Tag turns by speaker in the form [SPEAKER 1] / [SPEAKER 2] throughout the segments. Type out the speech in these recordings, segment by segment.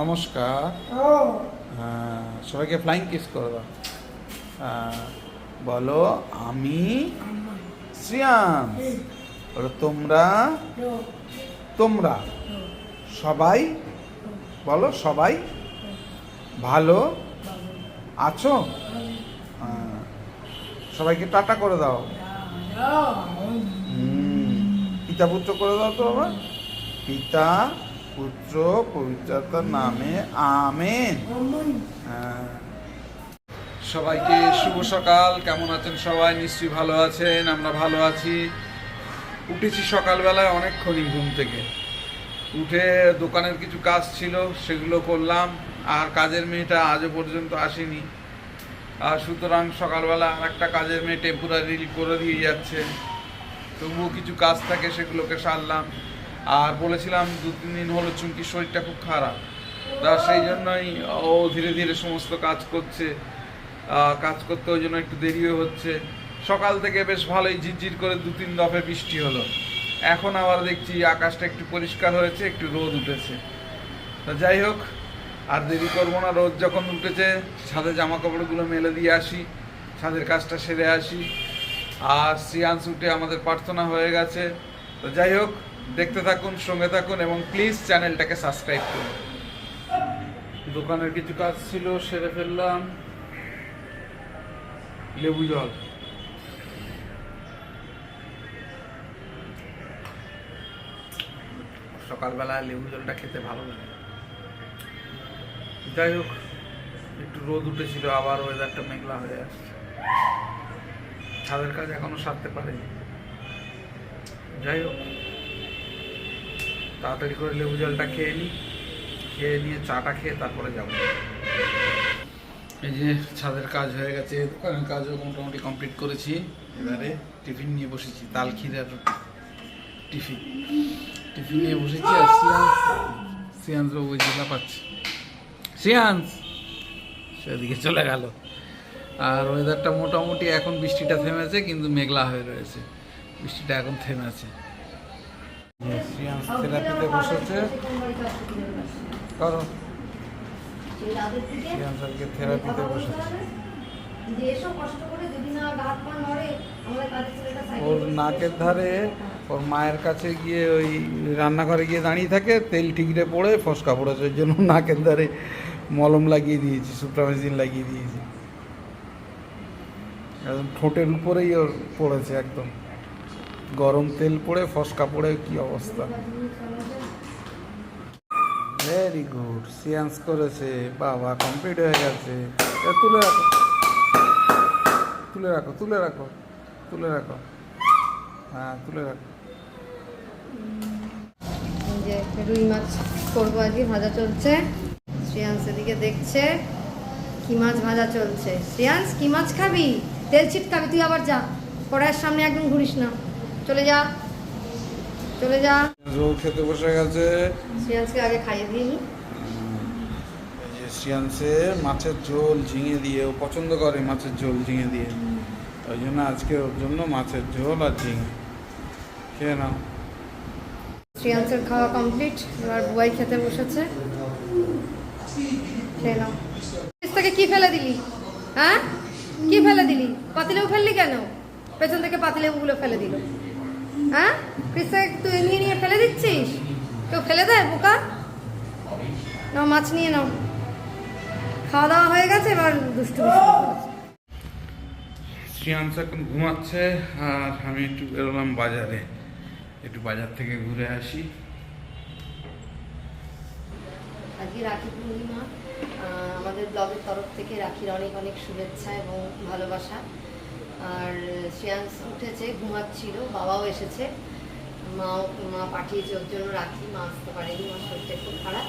[SPEAKER 1] নমস্কার। হ্যাঁ, সবাইকে ফ্লাইং কিস করো দাও। হ্যাঁ, বলো আমি শ্রিয়াংশ বলো তোমরা? তোমরা? সবাই? বলো সবাই? ভালো? আছো? হ্যাঁ, সবাইকে টাটা করে দাও। পিতা পুত্র করে দাও তো বাবা পিতা পুত্র পবিত্রতার নামে, আমেন। হ্যাঁ। সবাইকে শুভ সকাল। কেমন আছেন সবাই? নিশ্চয়ই ভালো আছেন, আমরা ভালো আছি। উঠেছি সকালবেলায় অনেকক্ষণই ঘুম থেকে। উঠে দোকানের কিছু কাজ ছিল, সেগুলো করলাম। আর কাজের মেয়েটা আজও পর্যন্ত আসেনি। আর সুতরাং সকালবেলা আর একটা কাজের মেয়ে টেম্পোরারি করে দিয়ে যাচ্ছে। তবুও কিছু কাজ থাকে, সেগুলোকে সারলাম। আর বলেছিলাম দু তিন দিন হলো চুমকির শরীরটা খুব খারাপ। তা সেই জন্যই ও ধীরে ধীরে সমস্ত কাজ করছে। কাজ করতে ওই জন্য একটু দেরিও হচ্ছে। সকাল থেকে বেশ ভালোই ঝিরঝির করে দু তিন দফে বৃষ্টি হলো। এখন আবার দেখছি আকাশটা একটু পরিষ্কার হয়েছে, একটু রোদ উঠেছে। তা যাই হোক, আর দেরি করব না। রোদ যখন উঠেছে, ছাদে জামা কাপড়গুলো মেলে দিয়ে আসি, ছাদের কাজটা সেরে আসি। আর শ্রিয়াংশ উঠে আমাদের প্রার্থনা হয়ে গেছে। তো যাই হোক দেখতে থাকুন, সঙ্গে থাকুন এবং প্লিজ চ্যানেলটাকে সাবস্ক্রাইব করুন। দোকানের কিছু কাজ ছিল, সেরে ফেললাম। লেবু জল। সকালবেলা লেবু জলটা খেতে ভালো লাগে। যাই হোক, একটু রোদ উঠেছিল, আবার ওয়েদারটা মেঘলা হয়ে আসছে। ছাদের কাজ এখনও সারতে পারেনি। যাই হোক। তাড়াতাড়ি করে লেবু জলটা খেয়ে নিই খেয়ে নিয়ে চাটা খেয়ে তারপরে যাব। এই যে ছাদের কাজ হয়ে গেছে দোকানের কাজও মোটামুটি কমপ্লিট করেছি। এবারে? টিফিন নিয়ে বসেছি তাল খিরার টিফিন। টিফিন নিয়ে বসেছি আর সিয়ান্স সিয়ান্স বাবু ওই জেলা পাচ্ছে সিয়ান্স! সেদিকে চলে গেল। আর ওয়েদারটা মোটামুটি এখন বৃষ্টিটা থেমেছে কিন্তু মেঘলা হয়ে রয়েছে। বৃষ্টিটা এখন থেমেছে। থেরাপিতে বসেছে। করো সিয়ান্স আজকে থেরাপিতে বসেছে। ওর নাকের ধারে ওর মায়ের কাছে গিয়ে ওই রান্নাঘরে গিয়ে দাঁড়িয়ে থাকে, তেল ঠিকরে পড়ে, ফসকা পড়েছে। ওই জন্য নাকের ধারে মলম লাগিয়ে দিয়েছি সুপ্রামেজিন লাগিয়ে দিয়েছি। একদম ঠোঁটের উপরেই ওর পড়েছে একদম। গরম তেল পড়ে, ফসকা পড়ে, কি অবস্থা? ভেরি গুড সিয়ান্স করেছে, বাবা কমপ্লিট হয়ে গেছে। তুলে রাখো। তুলে রাখো তুলে রাখো তুলে রাখো। হ্যাঁ তুলে রাখো।
[SPEAKER 2] যে রুই মাছ করব আজকে, ভাজা চলছে। শ্রেয়াংস এদিকে দেখছে কি মাছ ভাজা চলছে। শ্রেয়াংস কি মাছ খাবি? তেল ছিট খাবি তুই আবার যা। কড়াইয়ের সামনে একদম ঘুরিস না। চলে যা। চলে যা।
[SPEAKER 1] রোল খেতে বসে গেছে।
[SPEAKER 2] শ্রেয়াংসকে আগে খাইয়ে নি।
[SPEAKER 1] সিয়ান্সে মাছের ঝোল ঝিঙে দিয়ে ও পছন্দ করে মাছের ঝোল ঝিঙে দিয়ে। ওই জন্য আজকে ওর জন্য মাছের ঝোল আর ঝিঙে। খেয়ে নাও।
[SPEAKER 2] শ্রেয়াংসের খাওয়া কমপ্লিট এবার বুয়াই খেতে বসেছে। খেয়ে নাও। থেকে কি ফেলে দিলি? হ্যাঁ? কি ফেলে দিলি? পাতিলেও ফেললি কেন? পেছন থেকে পাতিলেবুগুলো ফেলে দিল। হ্যাঁ? থেকে তুই নিয়ে নিয়ে ফেলে দিচ্ছিস? কেউ ফেলে দেয় বোকা? নাও মাছ নিয়ে নাও। খাওয়া দাওয়া হয়ে গেছে এবার দুষ্টু।
[SPEAKER 1] শ্রিয়াংশ এখন ঘুমাচ্ছে আর আমি একটু বেরোলাম বাজারে। একটু বাজার থেকে ঘুরে আসি।
[SPEAKER 2] আজকে রাখি পূর্ণিমা। আমাদের ব্লগের তরফ থেকে রাখির অনেক অনেক শুভেচ্ছা এবং ভালোবাসা। আর শ্রেয়াংস উঠেছে, ঘুমাচ্ছিল, বাবাও এসেছে। মাও, মা পাঠিয়েছে ওর জন্য রাখি, মা আসতে পারেনি মার শরীরটা একটু খারাপ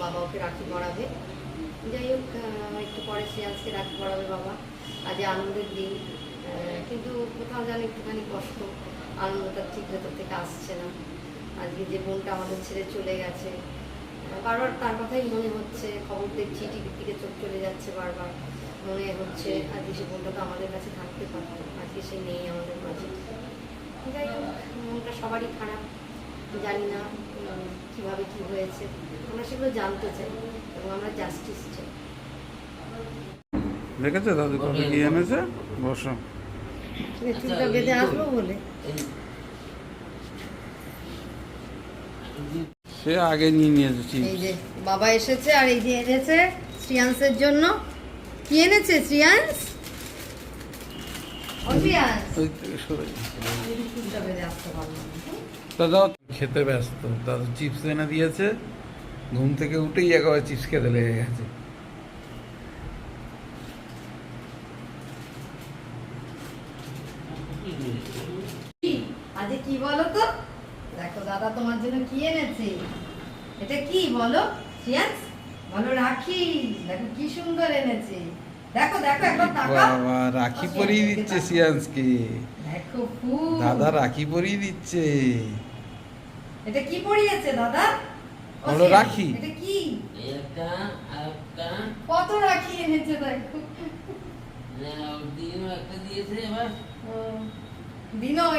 [SPEAKER 2] বাবা ওকে রাখি পড়াবে যাই হোক একটু পরে শ্রেয়াংসকে রাখি পড়াবে বাবা। আজ আনন্দের দিন। কিন্তু কোথাও যেন একটুখানি কষ্ট, আনন্দটা ঠিক ভেতর থেকে আসছে না। আজকে যে বোনটা আমাদের ছেড়ে চলে গেছে। বারবার তার কথাই মনে হচ্ছে, খবর দেখছি টিভির দিকে চোখ চলে যাচ্ছে বারবার। মনে হচ্ছে আজকে সে বোনটা তো আমাদের কাছে থাকতে পারতো আজকে সে নেই আমাদের মাঝে। যাই হোক মনটা সবারই খারাপ। জানি না কীভাবে কি হয়েছে। আমরা সেগুলো জানতে চাই এবং আমরা জাস্টিস চাই।
[SPEAKER 1] দেখেছ দাদু কবে কি এনেছে? বসো।
[SPEAKER 2] চুলটা বেঁধে আসব বলে।
[SPEAKER 1] সে আগে নিয়ে নিয়েছি
[SPEAKER 2] এই যে বাবা এসেছে আর এই যে এনেছে শ্রিয়াংসের জন্য। কি এনেছে।
[SPEAKER 1] দাদা খেতে ব্যস্ত। দাদা চিপস এনে দিয়েছে। ঘুম থেকে উঠেই একেবারে চিপস খেতে লেগে গেছে।
[SPEAKER 2] কি? আজকে কি বলো তো? দেখো দাদা তোমার জন্য কি এনেছে? এটা কি বলো? শ্রিয়াংস বলো রাখি। দেখো কি সুন্দর এনেছে। দেখো দেখো একবার
[SPEAKER 1] বাবা রাখি পরিয়ে দিচ্ছে সিয়ান্সকে।
[SPEAKER 2] দেখো ফুল।
[SPEAKER 1] দাদা রাখি পরিয়ে দিচ্ছে।
[SPEAKER 2] এটা কি পড়িয়েছে দাদা? শ্রেয়া,
[SPEAKER 1] রাখি।
[SPEAKER 2] এটা কি?
[SPEAKER 3] একটা
[SPEAKER 2] কত রাখি এনেছে দেখো।
[SPEAKER 3] দিন একটা দিয়েছে এবার।
[SPEAKER 2] ও,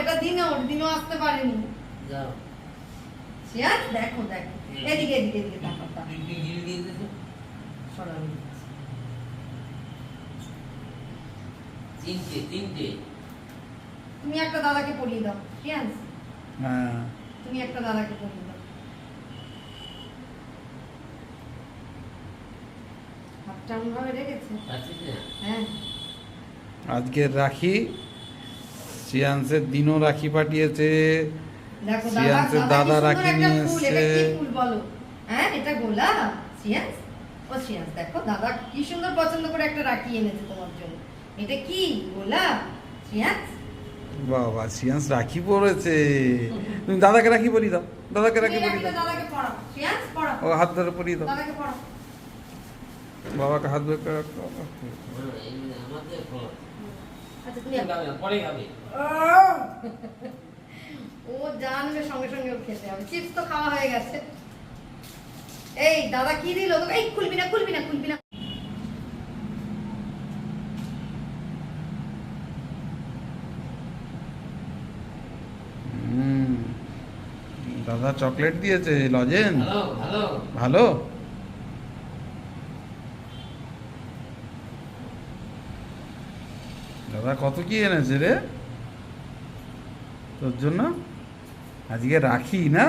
[SPEAKER 2] এটা দিনো দিনো আসতে পারেনি।
[SPEAKER 3] যাও।
[SPEAKER 2] দেখো দেখো। এদিকে এদিকে এদিকে তাকাও তাকাও।
[SPEAKER 3] পিপি গিল দিয়ে দিয়েছে
[SPEAKER 2] সরানো
[SPEAKER 3] তিনটে তিনটে।
[SPEAKER 2] তুমি একটা দাদাকে পড়িয়ে দাও
[SPEAKER 1] হ্যাঁ।
[SPEAKER 2] তুমি একটা দাদাকে পড়িয়ে দাও। হাতটা এমন রেখেছে? হ্যাঁ।
[SPEAKER 1] আজকের রাখি সিয়ান্সের দিনও রাখি পাঠিয়েছে দাদা রাখি নিয়ে
[SPEAKER 2] এটা
[SPEAKER 1] এসছে।
[SPEAKER 2] কি ফুল বলো? হ্যাঁ এটা গোলাপ। ও দেখো দাদা কি সুন্দর পছন্দ করে একটা রাখি এনেছে তোমার। এটা কি? গোলাপ? শ্রেয়াংস
[SPEAKER 1] বাবা রাখি পড়েছে। তুমি দাদাকে রাখি পরিয়ে দাও। দাদাকে রাখি
[SPEAKER 2] রাখিটা
[SPEAKER 1] দাও।
[SPEAKER 2] দাদাকে পড়াও। শ্রেয়াংস পড়াও।
[SPEAKER 1] ও হাত ধরে পরিয়ে দাও।
[SPEAKER 2] দাদাকে পড়াও।
[SPEAKER 1] বাবাকে হাত ধরে
[SPEAKER 2] আচ্ছা তুমি
[SPEAKER 3] পরে খাবে
[SPEAKER 2] ও। জানবে সঙ্গে সঙ্গে ওর খেতে হবে। চিপস তো খাওয়া হয়ে গেছে। এই দাদা কি দিল? এই খুলবি না খুলবি না খুলবি না
[SPEAKER 1] হুম দাদা চকলেট দিয়েছে লজেন।
[SPEAKER 3] ভালো
[SPEAKER 1] দাদা কত কি এনেছে রে? তোর জন্য? আজকে রাখি না?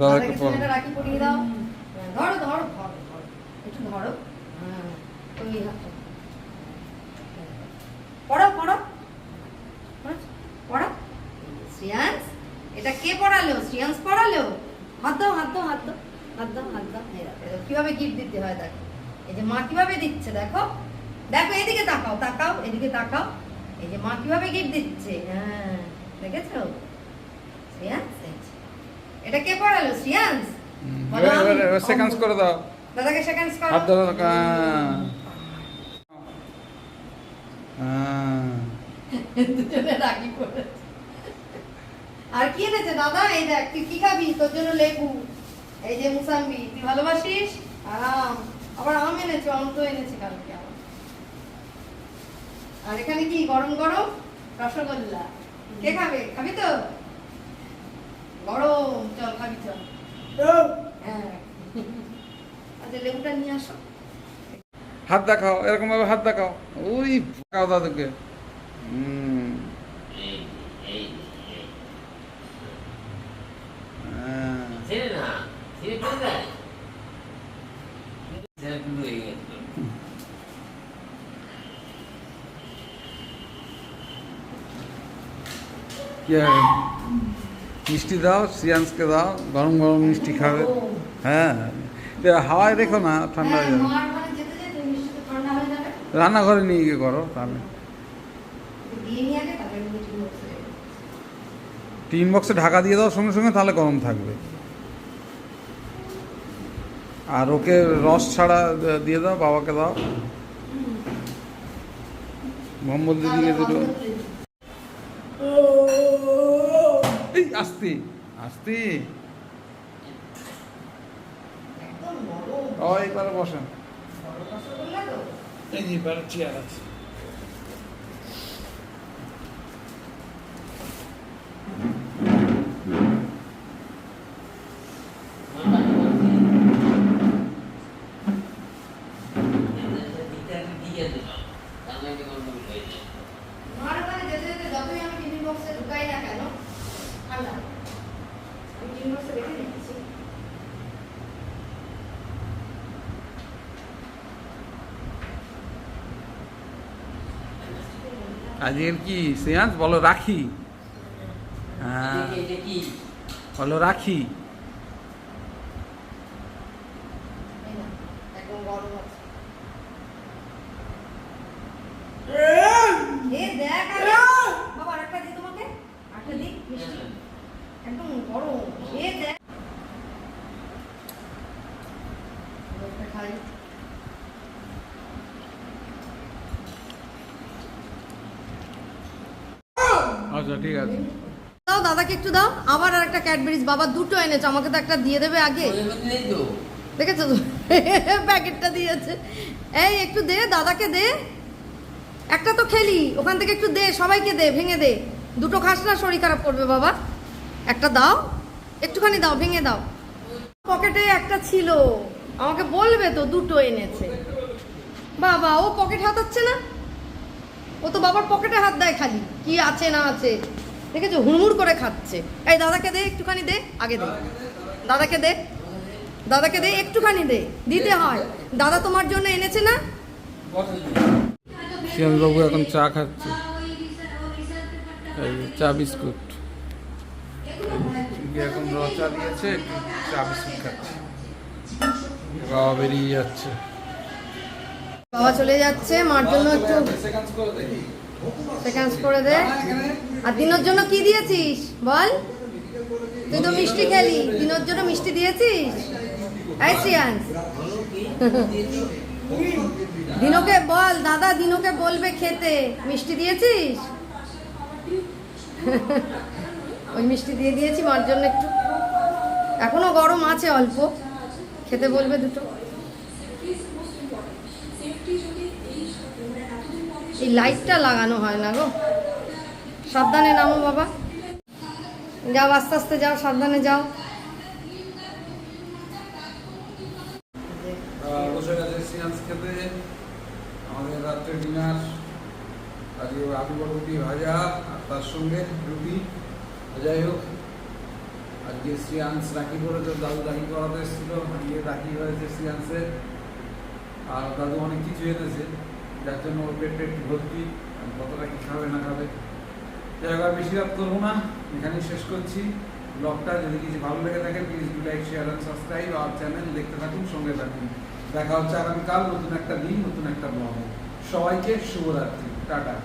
[SPEAKER 1] দাদাকে
[SPEAKER 2] রাখি পরিয়ে দাও। ধরো ধরো ধরো একটু ধরো। হ্যাঁ হাতটা পড়ো পড়ো। পড়েছো? পড়ো। শ্রিয়াংস এটা কে পড়ালো? শ্রিয়াংস পড়ালো? হাত দাও হাত দাও হাত দাও হাত দাও হাত দাও। কীভাবে গিফট দিতে হয় দেখো। এই যে মা কীভাবে দিচ্ছে দেখো? দেখো এদিকে তাকাও তাকাও এদিকে তাকাও। এই যে মা কীভাবে গিফট দিচ্ছে? হ্যাঁ দেখেছ? শ্রিয়াংস এটা কে পড়ালো? শ্রিয়াংস বলো
[SPEAKER 1] সেকেন্ডস করে দাও।
[SPEAKER 2] দাদাকে সেকেন্ডস করো।
[SPEAKER 1] হাত ধরো হ্যাঁ
[SPEAKER 2] দুজনে রাগি করেছে আর কি এনেছে দাদা? এই দেখ তুই কি খাবি? তোর জন্য লেবু। এই যে মুসাম্বি তুই ভালোবাসিস? আরাম আবার আম এনেছে আম তো এনেছে কালকে আবার। আর এখানে কি গরম গরম? রসগোল্লা। কে খাবে? খাবি তো? গরম চল খাবি চল। হ্যাঁ। আচ্ছা লেবুটা নিয়ে আসো।
[SPEAKER 1] হাত দেখাও এরকম ভাবে হাত দেখাও। ওই দেখাও দাদুকে হুম।
[SPEAKER 3] এই এই এই।
[SPEAKER 1] হ্যাঁ।
[SPEAKER 3] হয়ে?
[SPEAKER 1] মিষ্টি দাও সিয়ান্সকে দাও গরম গরম মিষ্টি খাবে। হ্যাঁ। হাওয়ায় দেখো না ঠান্ডা হয়ে
[SPEAKER 2] হ্যাঁ,
[SPEAKER 1] যাবে
[SPEAKER 2] মার ঘরে যেতে যেতে মিষ্টি ঠান্ডা হয়ে যাবে
[SPEAKER 1] রান্নাঘরে নিয়ে গিয়ে করো, তাহলে। টিন বক্সে ঢাকা দিয়ে দাও সঙ্গে সঙ্গে তাহলে গরম থাকবে। আর ওকে রস ছাড়া দিয়ে দাও, বাবাকে দাও। মোহাম্মদ দিদিকে দুটো এই, আস্তে আস্তে। বসেন।
[SPEAKER 2] বড় রসগোল্লা তো
[SPEAKER 1] এই যে এবারে চেয়ার আছে
[SPEAKER 3] যেতে দাও তার মানে গন্ডগোল হয়ে যায়
[SPEAKER 2] মার ওখানে যেতে যেতে যতই আমি টিফিন বক্সে ঢুকাই না কেন ঠান্ডা আমি টিফিন বক্সে রেখে দিচ্ছি
[SPEAKER 1] আজকের কি শ্রেয়াংস বলো রাখি। হ্যাঁ। বলো রাখি।
[SPEAKER 2] এই না, একদম গরম আছে এ দেখ আগে। বাবা আরেকটা দিই তোমাকে আরেকটা দিই মিষ্টি একদম গরম এ দেখ একটা খাই
[SPEAKER 1] আচ্ছা ঠিক আছে।
[SPEAKER 2] দাও, দাদাকে একটু দাও। আবার আর একটা ক্যাডবেরিজ বাবা দুটো এনেছে, আমাকে তো একটা দিয়ে দেবে আগে। দেখেছ তো? প্যাকেটটা দিয়েছে। এই, একটু দে, দাদাকে দে। একটা তো খেলি, ওখান থেকে একটু দে, সবাইকে দে, ভেঙে দে। দুটো খাস না, শরীর খারাপ করবে বাবা। একটা দাও, একটুখানি দাও, ভেঙে দাও। পকেটে একটা ছিল। আমাকে বলবে তো, দুটো এনেছে। বাবা, ও পকেট হাতাচ্ছে না? ও তো বাবার পকেটে হাত দেয় খালি, কি আছে না আছে। দেখেছ? হুড়মুড় করে খাচ্ছে। এই দাদাকে দে, একটুখানি দে, আগে দে। দাদাকে দে দাদাকে দে, একটুখানি দে, দিতে হয়। দাদা তোমার জন্য এনেছে না?
[SPEAKER 1] শ্যামবাবু এখন চা খাচ্ছে। চা বিস্কুট। এখন র চা দিয়েছে চা বিস্কুট খাচ্ছে। বাবা বেরিয়ে যাচ্ছে।
[SPEAKER 2] বাবা চলে যাচ্ছে, মার জন্য একটু সেকেন্ডস করে দে। আর দিনের জন্য কি দিয়েছিস? বল। তুই তো মিষ্টি খেলি। দিনের জন্য মিষ্টি দিয়েছিস? দিনকে বল, দাদা দিনকে বলবে খেতে। মিষ্টি দিয়েছিস? ওই মিষ্টি দিয়ে দিয়েছি, মার জন্য একটু। এখনও গরম আছে অল্প। খেতে বলবে দুটো। এই লাইটটা লাগানো হয় না গো। সাবধানে নামো বাবা। যাও, আস্তে আস্তে যাও, সাবধানে যাও।
[SPEAKER 1] আমাদের রাত্রে ডিনার। আজকে ভাজা আর তার সঙ্গে রুটি। যাই হোক রাখি দাদু করাতে আজকে রাখি হয়েছে আর দাদু অনেক কিছু এনেছে। যার জন্য ওর পেট পেট ভর্তি কতটা কী খাবে না খাবে, যাই হোক, আর বেশি রাত করব না। এখানেই শেষ করছি। ব্লগটা যদি কিছু ভালো লেগে থাকে please like share and subscribe R channel দেখতে থাকুন, সঙ্গে থাকুন। দেখা হচ্ছে আগামীকাল নতুন একটা দিন, নতুন একটা ব্লগ। সবাইকে শুভরাত্রি। টাটা।